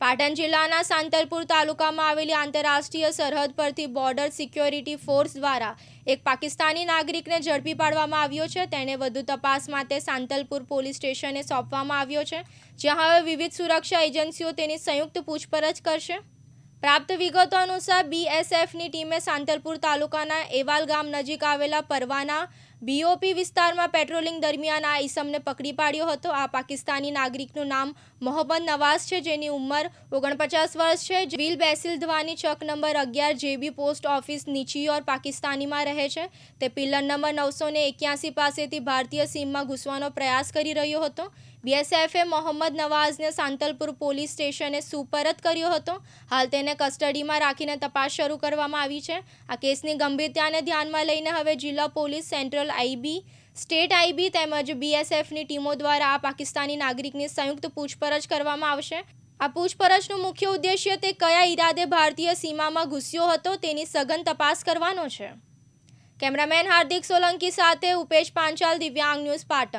પાટણ જિલ્લાના સાંતલપુર તાલુકામાં આવેલી આંતરરાષ્ટ્રીય સરહદ પરથી બોર્ડર સિક્યોરિટી ફોર્સ દ્વારા એક પાકિસ્તાની નાગરિકને ઝડપી પાડવામાં આવ્યો છે. તેને વધુ તપાસ માટે સાંતલપુર પોલીસ સ્ટેશને સોંપવામાં આવ્યો છે, જ્યાં હવે વિવિધ સુરક્ષા એજન્સીઓ તેની સંયુક્ત પૂછપરછ કરશે. પ્રાપ્ત વિગતો અનુસાર બીએસએફની ટીમે સાંતલપુર તાલુકાના એવાલ ગામ નજીક આવેલા પરવાના બીઓપી વિસ્તારમાં પેટ્રોલિંગ દરમિયાન આ ઈસમને પકડી પાડ્યો હતો. આ પાકિસ્તાની નાગરિકનું નામ મોહમ્મદ નવાઝ છે, જેની ઉંમર ઓગણપચાસ વર્ષ છે. વિલ બેસિલધવાની ચક નંબર અગિયાર જેબી પોસ્ટ ઓફિસ નીચીયોર પાકિસ્તાનીમાં રહે છે. તે પિલ્લર નંબર નવસો ને એક્યાસી પાસેથી ભારતીય સીમમાં ઘૂસવાનો પ્રયાસ કરી રહ્યો હતો. બીએસએફે મોહમ્મદ નવાઝને સાંતલપુર પોલીસ સ્ટેશને સુપરત કર્યો હતો. હાલ તેને કસ્ટડીમાં રાખીને તપાસ શરૂ કરવામાં આવી છે. આ કેસની ગંભીરતાને ધ્યાનમાં લઈને હવે જિલ્લા police central IB state IB તેમજ બીએસએફની ટીમો દ્વારા આ પાકિસ્તાની નાગરિકની સંયુક્ત પૂછપરછ કરવામાં આવશે. આ પૂછપરછનો મુખ્ય ઉદ્દેશ્ય તે કયા ઈરાદે ભારતીય સીમામાં ઘૂસ્યો હતો તેની સઘન તપાસ કરવાનો છે. કેમેરામેન હાર્દિક સોલંકી સાથે ઉપેશ પાંચાલ, દિવ્યાંગ ન્યૂઝ પાટણ.